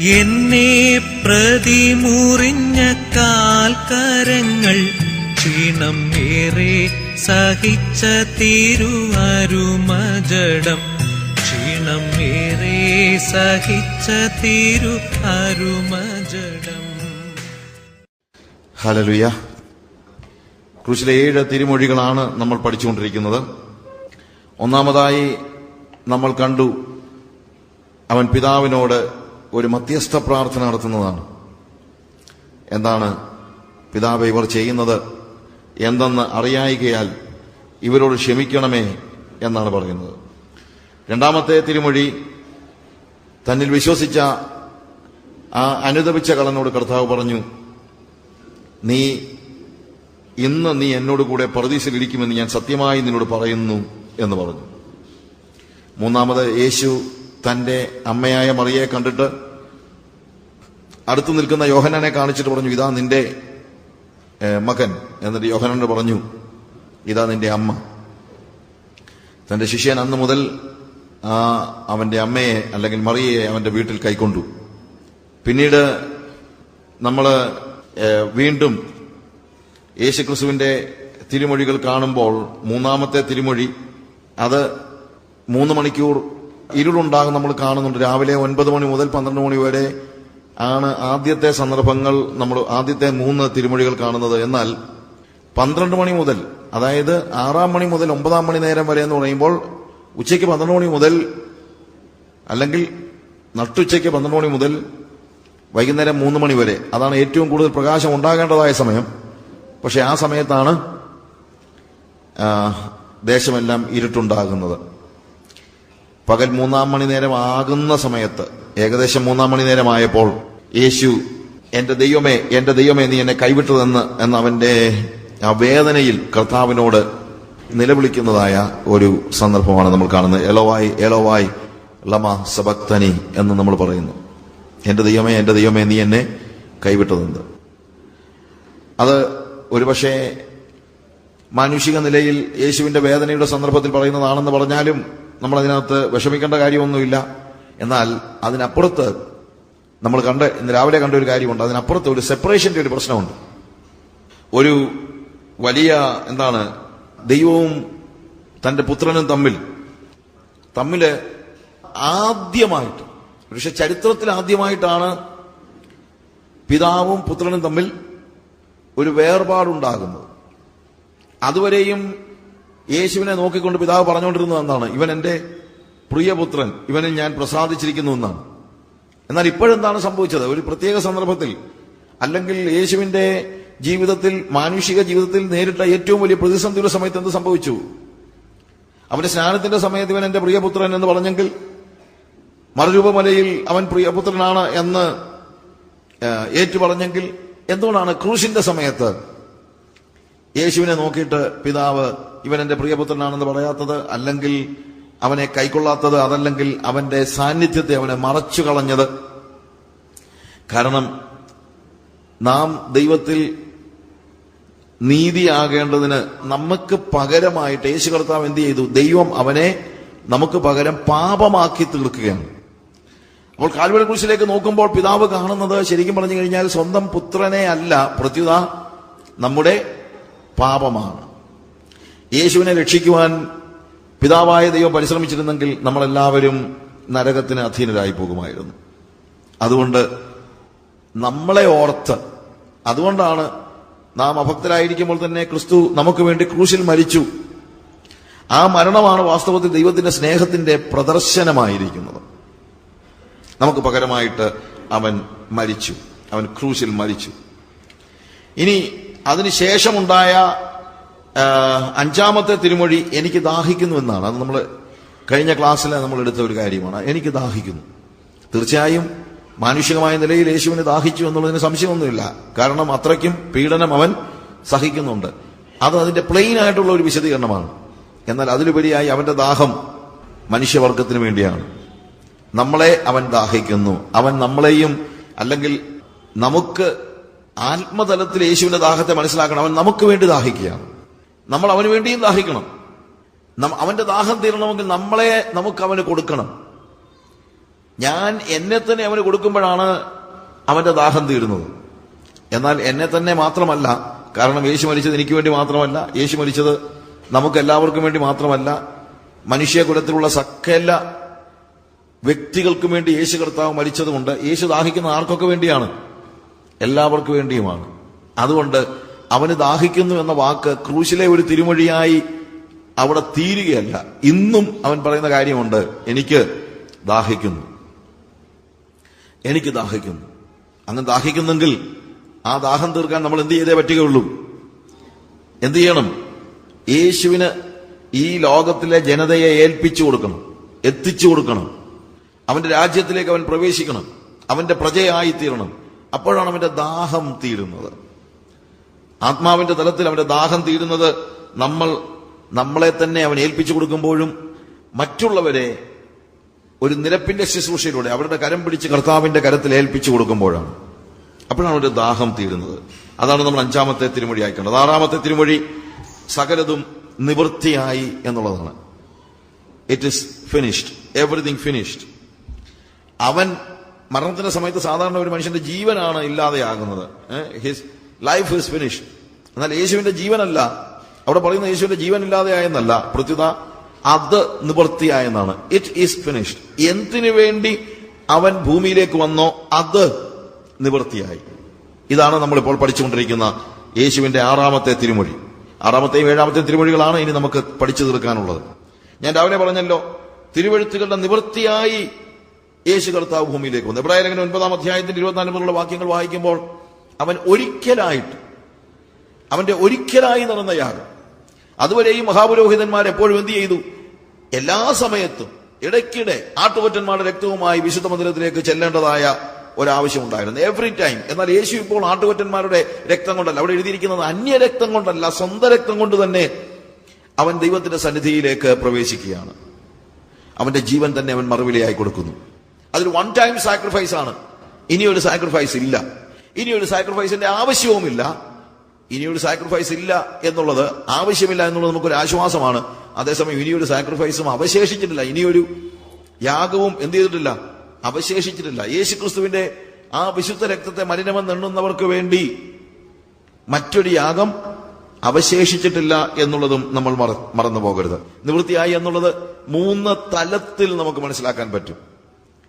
എന്നെ പ്രതിമുറിഞ്ഞ കാൽക്കരങ്ങൾ ക്ഷീണം ഏറെ സഹിച്ച തിരുവരുമജടം. ക്ഷീണം ഏറെ സഹിച്ച തിരു അരുമജടം ഹലലുയ ക്രൂശിലെ ഏഴ് തിരുമൊഴികളാണ് നമ്മൾ പഠിച്ചുകൊണ്ടിരിക്കുന്നത്. ഒന്നാമതായി നമ്മൾ കണ്ടു അവൻ പിതാവിനോട് ഒരു മധ്യസ്ഥ പ്രാർത്ഥന നടത്തുന്നതാണ്. എന്താണ് പിതാവ് ഇവർ ചെയ്യുന്നത് എന്തെന്ന് അറിയായികയാൽ ഇവരോട് ക്ഷമിക്കണമേ എന്നാണ് പറയുന്നത്. രണ്ടാമത്തെ തിരുമൊഴി തന്നിൽ വിശ്വസിച്ച ആ അനുദപിച്ച കളനോട് കർത്താവ് പറഞ്ഞു നീ ഇന്ന് നീ എന്നോട് കൂടെ പ്രതീക്ഷയിലിരിക്കുമെന്ന് ഞാൻ സത്യമായി നിന്നോട് പറയുന്നു എന്ന് പറഞ്ഞു. മൂന്നാമത് യേശു തന്റെ അമ്മയായ മറിയെ കണ്ടിട്ട് അടുത്തു നിൽക്കുന്ന യോഹനാനെ കാണിച്ചിട്ട് പറഞ്ഞു ഇതാ നിന്റെ മകൻ. എന്നിട്ട് യോഹനോട് പറഞ്ഞു ഇതാ നിന്റെ അമ്മ. തന്റെ ശിഷ്യൻ അന്ന് മുതൽ ആ അവന്റെ അമ്മയെ അല്ലെങ്കിൽ മറിയെ അവന്റെ വീട്ടിൽ കൈക്കൊണ്ടു. പിന്നീട് നമ്മൾ വീണ്ടും യേശുക്രിസ്തുവിന്റെ തിരുമൊഴികൾ കാണുമ്പോൾ മൂന്നാമത്തെ തിരുമൊഴി അത് മൂന്ന് മണിക്കൂർ ഇരുളുണ്ടാകും നമ്മൾ കാണുന്നുണ്ട്. രാവിലെ ഒൻപത് മണി മുതൽ പന്ത്രണ്ട് മണി വരെ ആണ് ആദ്യത്തെ സന്ദർഭങ്ങൾ നമ്മൾ ആദ്യത്തെ മൂന്ന് തിരുമൊഴികൾ കാണുന്നത്. എന്നാൽ പന്ത്രണ്ട് മണി മുതൽ അതായത് ആറാം മണി മുതൽ ഒമ്പതാം മണി നേരം വരെ എന്ന് പറയുമ്പോൾ ഉച്ചയ്ക്ക് പന്ത്രണ്ട് മണി മുതൽ അല്ലെങ്കിൽ നട്ടുച്ചയ്ക്ക് പന്ത്രണ്ട് മണി മുതൽ വൈകുന്നേരം മൂന്ന് മണി വരെ. അതാണ് ഏറ്റവും കൂടുതൽ പ്രകാശം ഉണ്ടാകേണ്ടതായ സമയം. പക്ഷെ ആ സമയത്താണ് ദേശമെല്ലാം ഇരുട്ടുണ്ടാകുന്നത്. പകൽ മൂന്നാം മണി ആകുന്ന സമയത്ത് ഏകദേശം മൂന്നാം മണി നേരമായപ്പോൾ യേശു എന്റെ ദൈവമേ എന്റെ ദൈവമേ നീ എന്നെ കൈവിട്ടതെന്ന് എന്ന അവന്റെ ആ വേദനയിൽ കർത്താവിനോട് നിലവിളിക്കുന്നതായ ഒരു സന്ദർഭമാണ് നമ്മൾ കാണുന്നത്. എലോവായി എലോവായി ലമ സബക്തനി എന്ന് നമ്മൾ പറയുന്നു. എന്റെ ദൈവമേ എന്റെ ദൈവമേ നീ എന്നെ കൈവിട്ടതെന്ന്. അത് ഒരുപക്ഷെ മാനുഷിക നിലയിൽ യേശുവിന്റെ വേദനയുടെ സന്ദർഭത്തിൽ പറയുന്നതാണെന്ന് പറഞ്ഞാലും നമ്മൾ അതിനകത്ത് വിഷമിക്കേണ്ട കാര്യമൊന്നുമില്ല. എന്നാൽ അതിനപ്പുറത്ത് നമ്മൾ കണ്ട് ഇന്ന് രാവിലെ കണ്ട ഒരു കാര്യമുണ്ട്. അതിനപ്പുറത്ത് ഒരു സെപ്പറേഷന്റെ ഒരു പ്രശ്നമുണ്ട്. ഒരു വലിയ എന്താണ് ദൈവവും തന്റെ പുത്രനും തമ്മിൽ തമ്മിൽ ആദ്യമായിട്ട് പക്ഷെ ചരിത്രത്തിൽ ആദ്യമായിട്ടാണ് പിതാവും പുത്രനും തമ്മിൽ ഒരു വേർപാടുണ്ടാകുന്നത്. അതുവരെയും യേശുവിനെ നോക്കിക്കൊണ്ട് പിതാവ് പറഞ്ഞുകൊണ്ടിരുന്നത് എന്താണ്? ഇവൻ എന്റെ പ്രിയപുത്രൻ. ഇവനെ ഞാൻ പ്രസാദിച്ചിരിക്കുന്നു എന്നാണ്. എന്നാൽ ഇപ്പോഴെന്താണ് സംഭവിച്ചത്? ഒരു പ്രത്യേക സന്ദർഭത്തിൽ അല്ലെങ്കിൽ യേശുവിന്റെ ജീവിതത്തിൽ മാനുഷിക ജീവിതത്തിൽ നേരിട്ട ഏറ്റവും വലിയ പ്രതിസന്ധിയുടെ സമയത്ത് എന്ത് സംഭവിച്ചു? അവന്റെ സ്നാനത്തിന്റെ സമയത്ത് ഇവൻ എന്റെ പ്രിയപുത്രൻ എന്ന് പറഞ്ഞെങ്കിൽ മറുരൂപമലയിൽ അവൻ പ്രിയപുത്രനാണ് എന്ന് ഏറ്റുപറഞ്ഞെങ്കിൽ ഏറ്റു എന്തുകൊണ്ടാണ് ക്രൂശിന്റെ സമയത്ത് യേശുവിനെ നോക്കിയിട്ട് പിതാവ് ഇവൻ എന്റെ പ്രിയപുത്രനാണെന്ന് പറയാത്തത് അല്ലെങ്കിൽ അവനെ കൈക്കൊള്ളാത്തത് അതല്ലെങ്കിൽ അവന്റെ സാന്നിധ്യത്തെ അവനെ മറച്ചു കളഞ്ഞത്. കാരണം നാം ദൈവത്തിൽ നീതിയാകേണ്ടതിന് നമുക്ക് പകരമായിട്ട് യേശു കർത്താവ് എന്ത് ചെയ്തു? ദൈവം അവനെ നമുക്ക് പകരം പാപമാക്കി തീർക്കുകയാണ്. അപ്പോൾ കാൽവരി കുരിശിലേക്ക് നോക്കുമ്പോൾ പിതാവ് കാണുന്നത് ശരിക്കും പറഞ്ഞു കഴിഞ്ഞാൽ സ്വന്തം പുത്രനെ അല്ല പ്രത്യുത നമ്മുടെ പാപമാണ്. യേശുവിനെ രക്ഷിക്കുവാൻ പിതാവായ ദൈവം പരിശ്രമിച്ചിരുന്നെങ്കിൽ നമ്മളെല്ലാവരും നരകത്തിന് അധീനരായി പോകുമായിരുന്നു. അതുകൊണ്ട് നമ്മളെ ഓർത്ത് അതുകൊണ്ടാണ് നാം അഭക്തരായിരിക്കുമ്പോൾ തന്നെ ക്രിസ്തു നമുക്ക് വേണ്ടി ക്രൂശിൽ മരിച്ചു. ആ മരണമാണ് വാസ്തവത്തിൽ ദൈവത്തിന്റെ സ്നേഹത്തിന്റെ പ്രദർശനമായിരിക്കുന്നത്. നമുക്ക് പകരമായിട്ട് അവൻ മരിച്ചു. അവൻ ക്രൂശിൽ മരിച്ചു. ഇനി അതിനുശേഷമുണ്ടായ അഞ്ചാമത്തെ തിരുമൊഴി എനിക്ക് ദാഹിക്കുന്നു എന്നാണ്. അത് നമ്മൾ കഴിഞ്ഞ ക്ലാസ്സിൽ നമ്മൾ എടുത്ത ഒരു കാര്യമാണ്. എനിക്ക് ദാഹിക്കുന്നു. തീർച്ചയായും മാനുഷികമായ നിലയിൽ യേശുവിന് ദാഹിച്ചു എന്നുള്ളതിന് സംശയമൊന്നുമില്ല. കാരണം അത്രയ്ക്കും പീഡനം അവൻ സഹിക്കുന്നുണ്ട്. അത് അതിന്റെ പ്ലെയിൻ ആയിട്ടുള്ള ഒരു വിശദീകരണമാണ്. എന്നാൽ അതിലുപരിയായി അവന്റെ ദാഹം മനുഷ്യവർഗത്തിന് വേണ്ടിയാണ്. നമ്മളെ അവൻ ദാഹിക്കുന്നു. അവൻ നമ്മളെയും അല്ലെങ്കിൽ നമുക്ക് ആത്മതലത്തിൽ യേശുവിന്റെ ദാഹത്തെ മനസ്സിലാക്കണം. അവൻ നമുക്ക് വേണ്ടി ദാഹിക്കുകയാണ്. നമ്മൾ അവന് വേണ്ടിയും ദാഹിക്കണം. അവന്റെ ദാഹം തീരണമെങ്കിൽ നമ്മളെ നമുക്ക് അവന് കൊടുക്കണം. ഞാൻ എന്നെ തന്നെ അവന് കൊടുക്കുമ്പോഴാണ് അവന്റെ ദാഹം തീരുന്നത്. എന്നാൽ എന്നെ തന്നെ മാത്രമല്ല കാരണം യേശു മരിച്ചത് എനിക്ക് വേണ്ടി മാത്രമല്ല. യേശു മരിച്ചത് നമുക്ക് എല്ലാവർക്കും വേണ്ടി മാത്രമല്ല. മനുഷ്യകുലത്തിലുള്ള സകല വ്യക്തികൾക്കും വേണ്ടി യേശു കർത്താവ് മരിച്ചതുകൊണ്ട് യേശു ദാഹിക്കുന്ന ആർക്കൊക്കെ വേണ്ടിയാണ്? എല്ലാവർക്കും വേണ്ടിയുമാണ്. അതുകൊണ്ട് അവന് ദാഹിക്കുന്നു എന്ന വാക്ക് ക്രൂശിലെ ഒരു തിരുമൊഴിയായി അവിടെ തീരുകയല്ല. ഇന്നും അവൻ പറയുന്ന കാര്യമുണ്ട്. എനിക്ക് ദാഹിക്കുന്നു. എനിക്ക് ദാഹിക്കുന്നു. അങ്ങനെ ദാഹിക്കുന്നെങ്കിൽ ആ ദാഹം തീർക്കാൻ നമ്മൾ എന്ത് ചെയ്തേ പറ്റുകയുള്ളൂ. എന്ത് ചെയ്യണം? യേശുവിന് ഈ ലോകത്തിലെ ജനതയെ ഏൽപ്പിച്ചു കൊടുക്കണം. എത്തിച്ചു കൊടുക്കണം. അവന്റെ രാജ്യത്തിലേക്ക് അവൻ പ്രവേശിക്കണം. അവന്റെ പ്രജയായി തീരണം അപ്പോഴാണ് അവന്റെ ദാഹം തീരുന്നത്. ആത്മാവിന്റെ തലത്തിൽ അവന്റെ ദാഹം തീരുന്നത് നമ്മൾ നമ്മളെ തന്നെ അവൻ ഏൽപ്പിച്ചു കൊടുക്കുമ്പോഴും മറ്റുള്ളവരെ ഒരു നിരപ്പിന്റെ ശുശ്രൂഷയിലൂടെ അവരുടെ കരം പിടിച്ച് കർത്താവിന്റെ കരത്തിൽ ഏൽപ്പിച്ചു കൊടുക്കുമ്പോഴാണ്. അപ്പോഴാണ് അവരുടെ ദാഹം തീരുന്നത്. അതാണ് നമ്മൾ അഞ്ചാമത്തെ തിരുമൊഴി ആയിക്കേണ്ടത് ആറാമത്തെ തിരുമൊഴി സകലതും നിവൃത്തിയായി എന്നുള്ളതാണ്. It is finished everything finished അവൻ മരണത്തിന്റെ സമയത്ത് സാധാരണ ഒരു മനുഷ്യന്റെ ജീവനാണ് ഇല്ലാതെയാകുന്നത്. ഹിസ് ലൈഫ് ഇസ് ഫിനിഷ് എന്നാൽ യേശുവിന്റെ ജീവനല്ല. അവിടെ പറയുന്ന യേശുവിന്റെ ജീവൻ ഇല്ലാതെയായെന്നല്ല പ്രത്യുത അത് നിവൃത്തിയായെന്നാണ് ഇറ്റ് ഈസ് ഫിനിഷ്ഡ് എന്തിനു വേണ്ടി അവൻ ഭൂമിയിലേക്ക് വന്നോ അത് നിവൃത്തിയായി ഇതാണ് നമ്മളിപ്പോൾ പഠിച്ചുകൊണ്ടിരിക്കുന്ന യേശുവിന്റെ ആറാമത്തെ തിരുമൊഴി. ആറാമത്തെയും ഏഴാമത്തെയും തിരുമൊഴികളാണ് ഇനി നമുക്ക് പഠിച്ചു തീർക്കാനുള്ളത്. ഞാൻ രാവിലെ പറഞ്ഞല്ലോ തിരുവഴുത്തുകളുടെ നിവൃത്തിയായി യേശു കർത്താവ് ഭൂമിയിലേക്ക് വന്നു. എബ്രാഹിം ഒൻപതാം അധ്യായത്തിന്റെ ഇരുപത്തിനാല് മുതലുള്ള വാക്യങ്ങൾ വായിക്കുമ്പോൾ അവൻ ഒരിക്കലായിട്ട് അവന്റെ ഒരിക്കലായി നടന്ന യാഗം അതുവരെ ഈ മഹാപുരോഹിതന്മാർ എപ്പോഴും എന്ത് ചെയ്തു? എല്ലാ സമയത്തും ഇടയ്ക്കിടെ ആട്ടുകൊറ്റന്മാരുടെ രക്തവുമായി വിശുദ്ധ മന്ദിരത്തിലേക്ക് ചെല്ലേണ്ടതായ ഒരാവശ്യമുണ്ടായിരുന്നു എവറി ടൈം എന്നാൽ യേശു ഇപ്പോൾ ആട്ടുകൊറ്റന്മാരുടെ രക്തം കൊണ്ടല്ല അവിടെ എഴുതിയിരിക്കുന്നത് അന്യ രക്തം കൊണ്ടല്ല സ്വന്തം രക്തം കൊണ്ട് തന്നെ അവൻ ദൈവത്തിന്റെ സന്നിധിയിലേക്ക് പ്രവേശിക്കുകയാണ്. അവന്റെ ജീവൻ തന്നെ അവൻ മറുവിലയായി കൊടുക്കുന്നു. അതൊരു വൺ ടൈം സാക്രിഫൈസ് ആണ്. ഇനിയൊരു സാക്രിഫൈസ് ഇല്ല. ഇനിയൊരു സാക്രിഫൈസിന്റെ ആവശ്യവുമില്ല. ഇനിയൊരു സാക്രിഫൈസ് ഇല്ല എന്നുള്ളത് ആവശ്യമില്ല എന്നുള്ളത് നമുക്കൊരു ആശ്വാസമാണ്. അതേസമയം ഇനിയൊരു സാക്രിഫൈസും അവശേഷിച്ചിട്ടില്ല. ഇനിയൊരു യാഗവും എന്ത് ചെയ്തിട്ടില്ല? അവശേഷിച്ചിട്ടില്ല. യേശുക്രിസ്തുവിന്റെ ആ വിശുദ്ധ രക്തത്തെ മലിനമെന്ന് എണ്ണുന്നവർക്ക് വേണ്ടി മറ്റൊരു യാഗം അവശേഷിച്ചിട്ടില്ല എന്നുള്ളതും നമ്മൾ മറ- മറന്നു പോകരുത് നിവൃത്തിയായി എന്നുള്ളത് മൂന്ന് തലത്തിൽ നമുക്ക് മനസ്സിലാക്കാൻ പറ്റും.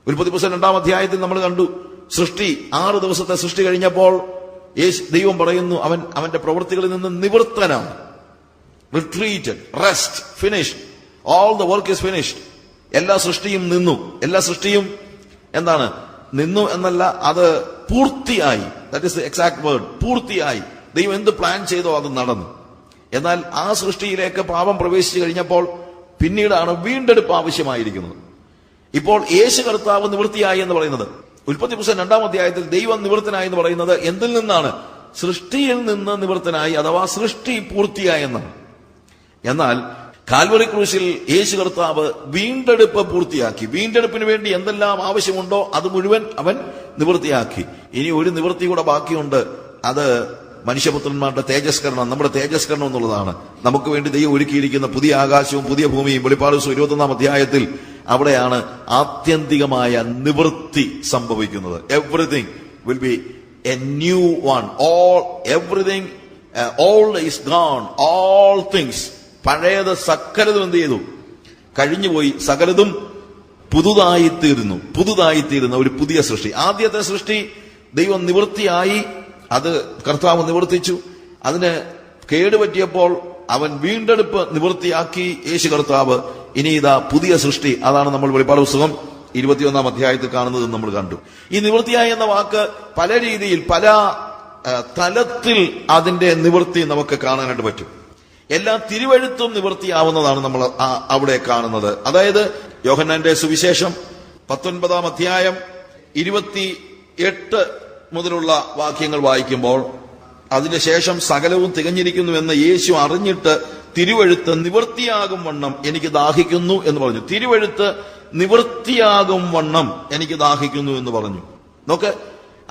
ഉൽപ്പത്തി പുസ്തകം രണ്ടാം അധ്യായത്തിൽ നമ്മൾ കണ്ടു. സൃഷ്ടി ആറ് ദിവസത്തെ സൃഷ്ടി കഴിഞ്ഞപ്പോൾ യേശു ദൈവം പറയുന്നു അവൻ അവന്റെ പ്രവൃത്തികളിൽ നിന്ന് നിവൃത്തനാണ് retreated rest finished all the work is finished എല്ലാ സൃഷ്ടിയും നിന്നു. എല്ലാ സൃഷ്ടിയും എന്താണ്? നിന്നു എന്നല്ല അത് പൂർത്തിയായി. ദാറ്റ് ഇസ് എക്സാക്ട് വേർഡ് പൂർത്തിയായി. ദൈവം എന്ത് പ്ലാൻ ചെയ്തോ അത് നടന്നു. എന്നാൽ ആ സൃഷ്ടിയിലേക്ക് പാപം പ്രവേശിച്ചു കഴിഞ്ഞപ്പോൾ പിന്നീടാണ് വീണ്ടെടുപ്പ് ആവശ്യമായിരിക്കുന്നത്. ഇപ്പോൾ യേശു കർത്താവ് നിവൃത്തിയായി എന്ന് പറയുന്നത്. ഉൽപ്പത്തി പുസ്തകം രണ്ടാം അധ്യായത്തിൽ ദൈവം നിവൃത്തനായി എന്ന് പറയുന്നത് എന്തിൽ നിന്നാണ്? സൃഷ്ടിയിൽ നിന്ന് നിവൃത്തനായി അഥവാ സൃഷ്ടി പൂർത്തിയായി എന്നാണ്. എന്നാൽ കാൽവറി ക്രൂശിൽ യേശു കർത്താവ് വീണ്ടെടുപ്പ് പൂർത്തിയാക്കി. വീണ്ടെടുപ്പിന് വേണ്ടി എന്തെല്ലാം ആവശ്യമുണ്ടോ അത് മുഴുവൻ അവൻ നിവൃത്തിയാക്കി. ഇനി ഒരു നിവൃത്തി കൂടെ ബാക്കിയുണ്ട്. അത് മനുഷ്യപുത്രന്മാരുടെ തേജസ്കരണം. നമ്മുടെ തേജസ്കരണം എന്നുള്ളതാണ്. നമുക്ക് വേണ്ടി ദൈവം ഒരുക്കിയിരിക്കുന്ന പുതിയ ആകാശവും പുതിയ ഭൂമിയും. വെളിപ്പാട് ഇരുപത്തൊന്നാം അധ്യായത്തിൽ അവിടെയാണ് ആത്യന്തികമായ നിവൃത്തി സംഭവിക്കുന്നത്. Everything will be a new one all everything all is gone all things പഴയത് സകലതും എന്ത് ചെയ്തു? കഴിഞ്ഞുപോയി. സകലതും പുതുതായി തീരുന്നു പുതുതായി തീരുന്ന ഒരു പുതിയ സൃഷ്ടി. ആദ്യത്തെ സൃഷ്ടി ദൈവം നിവൃത്തിയായി. അത് കർത്താവ് നിവർത്തിച്ചു. അതിന് കേടുപറ്റിയപ്പോൾ അവൻ വീണ്ടെടുപ്പ് നിവൃത്തിയാക്കി. യേശു കർത്താവ് ഇനി ഇതാ പുതിയ സൃഷ്ടി. അതാണ് നമ്മൾ വെളിപ്പാട് പുസ്തകം ഇരുപത്തിയൊന്നാം അധ്യായത്തിൽ കാണുന്നത് നമ്മൾ കണ്ടു. ഈ നിവൃത്തിയായി എന്ന വാക്ക് പല രീതിയിൽ പല തലത്തിൽ അതിന്റെ നിവൃത്തി നമുക്ക് കാണാനായിട്ട് പറ്റും. എല്ലാ തിരുവഴുത്തും നിവൃത്തിയാവുന്നതാണ് നമ്മൾ അവിടെ കാണുന്നത്. അതായത് യോഹന്നാന്റെ സുവിശേഷം പത്തൊൻപതാം അധ്യായം ഇരുപത്തി എട്ട് മുതലുള്ള വാക്യങ്ങൾ വായിക്കുമ്പോൾ അതിനുശേഷം സകലവും തികഞ്ഞിരിക്കുന്നുവെന്ന് യേശു അറിഞ്ഞിട്ട് തിരുവഴുത്ത് നിവൃത്തിയാകും വണ്ണം എനിക്ക് ദാഹിക്കുന്നു എന്ന് പറഞ്ഞു. തിരുവഴുത്ത് നിവൃത്തിയാകും വണ്ണം എനിക്ക് ദാഹിക്കുന്നു എന്ന് പറഞ്ഞു. നോക്ക്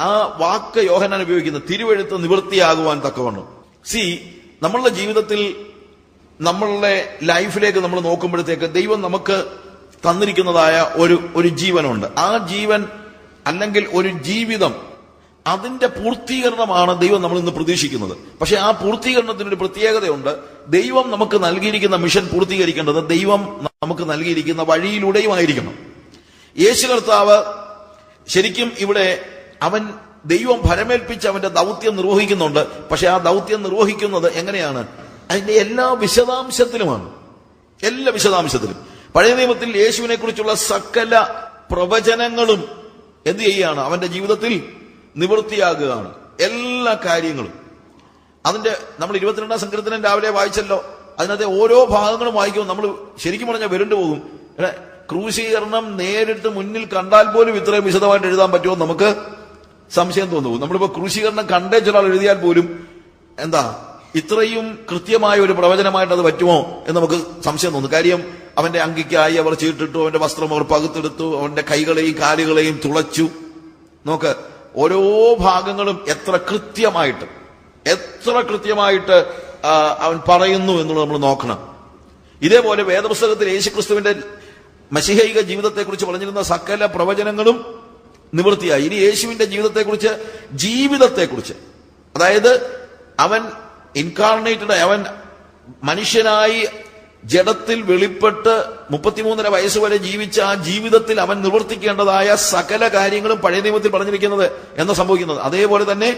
ആ വാക്ക് യോഹനാൻ ഉപയോഗിക്കുന്ന തിരുവഴുത്ത് നിവൃത്തിയാകുവാൻ തക്കവണ്ണം. സി നമ്മളുടെ ജീവിതത്തിൽ നമ്മളുടെ ലൈഫിലേക്ക് നമ്മൾ നോക്കുമ്പോഴത്തേക്ക് ദൈവം നമുക്ക് തന്നിരിക്കുന്നതായ ഒരു ഒരു ജീവനുണ്ട്. ആ ജീവൻ അല്ലെങ്കിൽ ഒരു ജീവിതം അതിന്റെ പൂർത്തീകരണമാണ് ദൈവം നമ്മൾ ഇന്ന് പ്രതീക്ഷിക്കുന്നത്. പക്ഷെ ആ പൂർത്തീകരണത്തിന് ഒരു പ്രത്യേകതയുണ്ട്. ദൈവം നമുക്ക് നൽകിയിരിക്കുന്ന മിഷൻ പൂർത്തീകരിക്കേണ്ടത് ദൈവം നമുക്ക് നൽകിയിരിക്കുന്ന വഴിയിലൂടെയും ആയിരിക്കണം. യേശു കർത്താവ് ശരിക്കും ഇവിടെ അവൻ ദൈവം ഭരമേൽപ്പിച്ച് അവന്റെ ദൗത്യം നിർവഹിക്കുന്നുണ്ട്. പക്ഷെ ആ ദൗത്യം നിർവഹിക്കുന്നത് എങ്ങനെയാണ്? അതിന്റെ എല്ലാ വിശദാംശത്തിലുമാണ്. എല്ലാ വിശദാംശത്തിലും. പഴയ നിയമത്തിൽ യേശുവിനെ കുറിച്ചുള്ള സകല പ്രവചനങ്ങളും എന്ത് ചെയ്യുകയാണ്? അവന്റെ ജീവിതത്തിൽ നിവൃത്തിയാകുകയാണ്. എല്ലാ കാര്യങ്ങളും. അതിന്റെ നമ്മൾ ഇരുപത്തിരണ്ടാം സങ്കീർത്തനം രാവിലെ വായിച്ചല്ലോ. അതിനകത്തെ ഓരോ ഭാഗങ്ങളും വായിക്കുമ്പോൾ നമ്മൾ ശരിക്കും പറഞ്ഞാൽ വരണ്ടു പോകും. ക്രൂശീകരണം നേരിട്ട് മുന്നിൽ കണ്ടാൽ പോലും ഇത്രയും വിശദമായിട്ട് എഴുതാൻ പറ്റുമോ നമുക്ക് സംശയം തോന്നുന്നു. നമ്മളിപ്പോ ക്രൂശീകരണം കണ്ടേ ചില എഴുതിയാൽ പോലും എന്താ? ഇത്രയും കൃത്യമായ ഒരു പ്രവചനമായിട്ട് അത് പറ്റുമോ എന്ന് നമുക്ക് സംശയം തോന്നുന്നു. കാര്യം അവന്റെ അങ്കിക്കായി അവർ ചീട്ടിട്ടു അവന്റെ വസ്ത്രം അവർ പകുത്തെടുത്തു അവന്റെ കൈകളെയും കാലുകളെയും തുളച്ചു. നോക്ക് ഓരോ ഭാഗങ്ങളും എത്ര കൃത്യമായിട്ട് എത്ര കൃത്യമായിട്ട് അവൻ പറയുന്നു എന്നുള്ളത് നമ്മൾ നോക്കണം. ഇതേപോലെ വേദപുസ്തകത്തിൽ യേശുക്രിസ്തുവിന്റെ മഷിഹൈക ജീവിതത്തെക്കുറിച്ച് പറഞ്ഞിരുന്ന സകല പ്രവചനങ്ങളും നിവൃത്തിയായി. ഇനി യേശുവിന്റെ ജീവിതത്തെക്കുറിച്ച് ജീവിതത്തെക്കുറിച്ച്. അതായത് അവൻ ഇൻകാർണേറ്റഡ് അവൻ മനുഷ്യനായി ജഡത്തിൽ വെളിപ്പെട്ട് മുപ്പത്തിമൂന്നര വയസ്സ് വരെ ജീവിച്ച ആ ജീവിതത്തിൽ അവൻ നിവർത്തിക്കേണ്ടതായ സകല കാര്യങ്ങളും പഴയ നിയമത്തിൽ പറഞ്ഞിരിക്കുന്നത് എന്ന് സംഭവിക്കുന്നത്. അതേപോലെ തന്നെ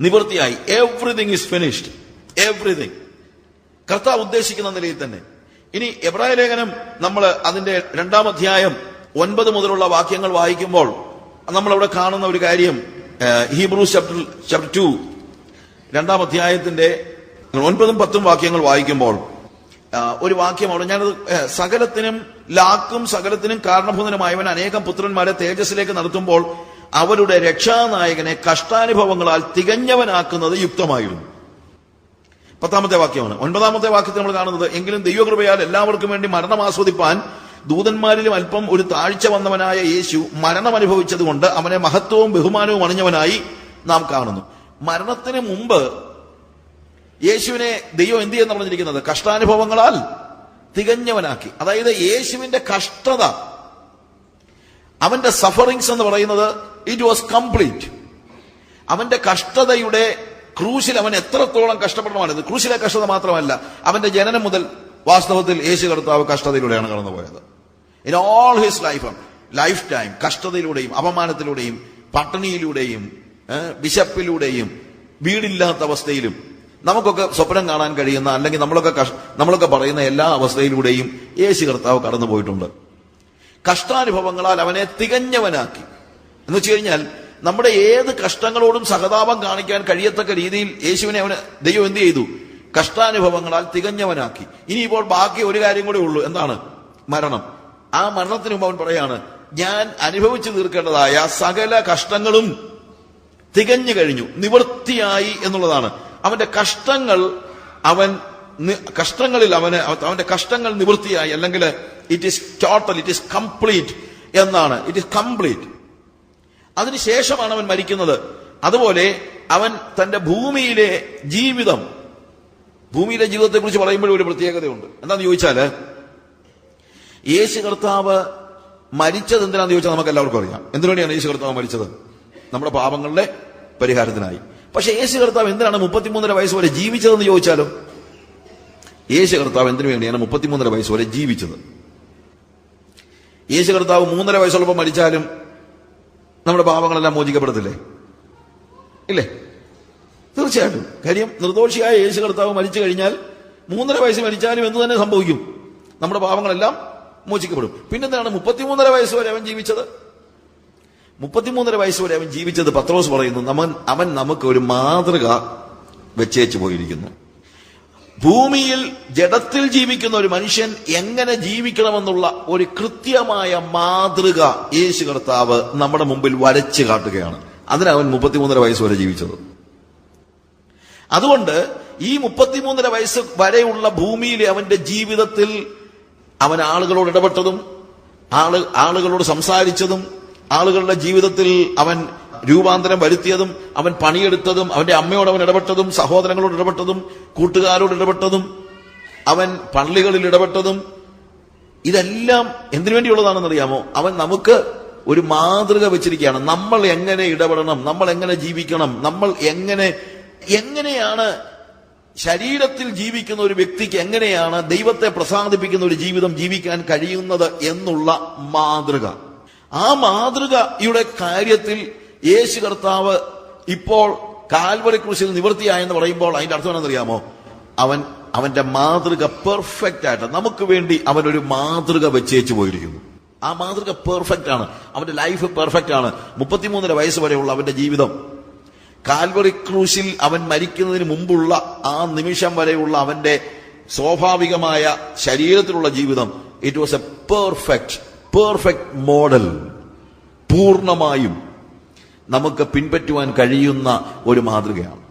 നിവൃത്തിയായി എവ്രിതിങ് ഇസ് ഫിനിഷ്ഡ് എവ്രിതിങ് കർത്താവ് ഉദ്ദേശിക്കുന്ന നിലയിൽ തന്നെ. ഇനി എബ്രായ ലേഖനം നമ്മൾ അതിന്റെ രണ്ടാം അധ്യായം ഒൻപത് മുതലുള്ള വാക്യങ്ങൾ വായിക്കുമ്പോൾ നമ്മൾ അവിടെ കാണുന്ന ഒരു കാര്യം ഹീബ്രൂ ചാപ്റ്റർ ചാപ്റ്റർ ടു രണ്ടാം അധ്യായത്തിന്റെ ഒൻപതും പത്തും വാക്യങ്ങൾ വായിക്കുമ്പോൾ ഒരു വാക്യം അവിടെ ഞാനത് സകലത്തിനും ലാക്കും സകലത്തിനും കാരണഭൂതനുമായവൻ അനേകം പുത്രന്മാരെ തേജസ്സിലേക്ക് നടത്തുമ്പോൾ അവരുടെ രക്ഷാനായകനെ കഷ്ടാനുഭവങ്ങളാൽ തികഞ്ഞവനാക്കുന്നത് യുക്തമായിരുന്നു. പത്താമത്തെ വാക്യമാണ്. ഒൻപതാമത്തെ വാക്യത്തിൽ നമ്മൾ കാണുന്നത് എങ്കിലും ദൈവകൃപയാൽ എല്ലാവർക്കും വേണ്ടി മരണം ആസ്വദിപ്പാൻ ദൂതന്മാരിലും അല്പം ഒരു താഴ്ച വന്നവനായ യേശു മരണം അനുഭവിച്ചതുകൊണ്ട് അവനെ മഹത്വവും ബഹുമാനവും അണിഞ്ഞവനായി നാം കാണുന്നു. മരണത്തിന് മുമ്പ് യേശുവിനെ ദൈവം എന്ത് ചെയ്യുന്ന പറഞ്ഞിരിക്കുന്നത് കഷ്ടാനുഭവങ്ങളാൽ തികഞ്ഞവനാക്കി. അതായത് യേശുവിന്റെ കഷ്ടത അവന്റെ സഫറിങ്സ് എന്ന് പറയുന്നത് ഇറ്റ് വാസ് കംപ്ലീറ്റ് അവന്റെ കഷ്ടതയുടെ ക്രൂശിൽ അവൻ എത്രത്തോളം കഷ്ടപ്പെടണമാണിത് ക്രൂശിലെ കഷ്ടത മാത്രമല്ല അവന്റെ ജനനം മുതൽ വാസ്തവത്തിൽ യേശു കർത്താവ് കഷ്ടതയിലൂടെയാണ് കടന്നുപോയത്. In all his life life time കഷ്ടതയിലൂടെയും അപമാനത്തിലൂടെയും പട്ടിണിയിലൂടെയും വിശപ്പിലൂടെയും വീടില്ലാത്ത അവസ്ഥയിലും നമുക്കൊക്കെ സ്വപ്നം കാണാൻ കഴിയുന്ന അല്ലെങ്കിൽ നമ്മളൊക്കെ നമ്മളൊക്കെ പറയുന്ന എല്ലാ അവസ്ഥയിലൂടെയും യേശു കർത്താവ് കടന്നു പോയിട്ടുണ്ട്. കഷ്ടാനുഭവങ്ങളാൽ അവനെ തികഞ്ഞവനാക്കി. എന്ന് വെച്ച് കഴിഞ്ഞാൽ നമ്മുടെ ഏത് കഷ്ടങ്ങളോടും സഹതാപം കാണിക്കാൻ കഴിയത്തക്ക രീതിയിൽ യേശുവിനെ അവന് ദൈവം എന്ത് ചെയ്തു? കഷ്ടാനുഭവങ്ങളാൽ തികഞ്ഞവനാക്കി. ഇനിയിപ്പോൾ ബാക്കി ഒരു കാര്യം കൂടെ ഉള്ളൂ. എന്താണ്? മരണം. ആ മരണത്തിന് മുമ്പ് അവൻ പറയാണ് ഞാൻ അനുഭവിച്ചു തീർക്കേണ്ടതായ സകല കഷ്ടങ്ങളും തികഞ്ഞു കഴിഞ്ഞു. നിവൃത്തിയായി എന്നുള്ളതാണ്. അവന്റെ കഷ്ടങ്ങൾ അവൻ കഷ്ടങ്ങളിൽ അവന് അവന്റെ കഷ്ടങ്ങൾ നിവൃത്തിയായി. അല്ലെങ്കിൽ it is total it is complete എന്നാണ്. ഇറ്റ് ഈസ് കംപ്ലീറ്റ് അതിനുശേഷമാണ് അവൻ മരിക്കുന്നത്. അതുപോലെ അവൻ തന്റെ ഭൂമിയിലെ ജീവിതം ഭൂമിയിലെ ജീവിതത്തെ കുറിച്ച് പറയുമ്പോഴും ഒരു പ്രത്യേകതയുണ്ട്. എന്താന്ന് ചോദിച്ചാൽ യേശു കർത്താവ് മരിച്ചത് എന്തിനാന്ന് ചോദിച്ചാൽ നമുക്ക് എല്ലാവർക്കും അറിയാം. എന്തിനു വേണ്ടിയാണ് യേശു കർത്താവ് മരിച്ചത്? നമ്മുടെ പാപങ്ങളുടെ പരിഹാരത്തിനായി. പക്ഷെ യേശു കർത്താവ് എന്തിനാണ് മുപ്പത്തിമൂന്നര വയസ്സ് വരെ ജീവിച്ചതെന്ന് ചോദിച്ചാലോ? യേശു കർത്താവ് എന്തിനു വേണ്ടിയാണ് മുപ്പത്തിമൂന്നര വയസ്സ് വരെ ജീവിച്ചത്? യേശു കർത്താവ് മൂന്നര വയസ്സുള്ളപ്പോൾ മരിച്ചാലും നമ്മുടെ പാപങ്ങളെല്ലാം മോചിക്കപ്പെടത്തില്ലേ? ഇല്ലേ? തീർച്ചയായിട്ടും. കാര്യം നിർദോഷിയായ യേശു കർത്താവ് മരിച്ചു കഴിഞ്ഞാൽ മൂന്നര വയസ്സ് മരിച്ചാലും എന്ന് തന്നെ സംഭവിക്കും? നമ്മുടെ പാപങ്ങളെല്ലാം മോചിക്കപ്പെടും. പിന്നെന്താണ് മുപ്പത്തിമൂന്നര വയസ്സ് വരെ അവൻ ജീവിച്ചത്? മുപ്പത്തിമൂന്നര വയസ്സ് വരെ അവൻ ജീവിച്ചത് പത്രോസ് പറയുന്നു നമ്മൾ അവൻ നമുക്ക് ഒരു മാതൃക വെച്ചേച്ചു പോയിരിക്കുന്നു. ഭൂമിയിൽ ജഡത്തിൽ ജീവിക്കുന്ന ഒരു മനുഷ്യൻ എങ്ങനെ ജീവിക്കണമെന്നുള്ള ഒരു കൃത്യമായ മാതൃക യേശു കർത്താവ് നമ്മുടെ മുമ്പിൽ വരച്ചു കാട്ടുകയാണ്. അതിനവൻ മുപ്പത്തിമൂന്നര വയസ്സ് വരെ ജീവിച്ചത്. അതുകൊണ്ട് ഈ മുപ്പത്തിമൂന്നര വയസ്സ് വരെയുള്ള ഭൂമിയിലെ അവന്റെ ജീവിതത്തിൽ അവൻ ആളുകളോട് ഇടപെട്ടതും ആൾ ആളുകളോട് സംസാരിച്ചതും ആളുകളുടെ ജീവിതത്തിൽ അവൻ രൂപാന്തരം വരുത്തിയതും അവൻ പണിയെടുത്തതും അവന്റെ അമ്മയോട് അവൻ ഇടപെട്ടതും സഹോദരങ്ങളോട് ഇടപെട്ടതും കൂട്ടുകാരോട് ഇടപെട്ടതും അവൻ പള്ളികളിൽ ഇടപെട്ടതും ഇതെല്ലാം എന്തിനു വേണ്ടിയുള്ളതാണെന്ന് അറിയാമോ അവൻ നമുക്ക് ഒരു മാതൃക വെച്ചിരിക്കുകയാണ്. നമ്മൾ എങ്ങനെ ഇടപെടണം? നമ്മൾ എങ്ങനെ ജീവിക്കണം? നമ്മൾ എങ്ങനെ എങ്ങനെയാണ് ശരീരത്തിൽ ജീവിക്കുന്ന ഒരു വ്യക്തിക്ക് എങ്ങനെയാണ് ദൈവത്തെ പ്രസാദിപ്പിക്കുന്ന ഒരു ജീവിതം ജീവിക്കാൻ കഴിയുന്നത് എന്നുള്ള മാതൃക. ആ മാതൃകയുടെ കാര്യത്തിൽ യേശു കർത്താവ് ഇപ്പോൾ കാൽവറി ക്രൂശിൽ നിവൃത്തിയായെന്ന് പറയുമ്പോൾ അതിന്റെ അർത്ഥം എന്താണെന്നറിയാമോ? അവൻ അവന്റെ മാതൃക പെർഫെക്റ്റ് ആയിട്ട് നമുക്ക് വേണ്ടി അവൻ ഒരു മാതൃക വെച്ചേച്ചു പോയിരിക്കുന്നു. ആ മാതൃക പെർഫെക്റ്റ് ആണ്. അവന്റെ ലൈഫ് പെർഫെക്റ്റ് ആണ്. മുപ്പത്തിമൂന്നര വയസ്സ് വരെയുള്ള അവന്റെ ജീവിതം. കാൽവറി ക്രൂശിൽ അവൻ മരിക്കുന്നതിന് മുമ്പുള്ള ആ നിമിഷം വരെയുള്ള അവന്റെ സ്വാഭാവികമായ ശരീരത്തിലുള്ള ജീവിതം it was a perfect perfect model പൂർണമായും നമുക്ക് പിൻപറ്റുവാൻ കഴിയുന്ന ഒരു മാതൃകയാണ്.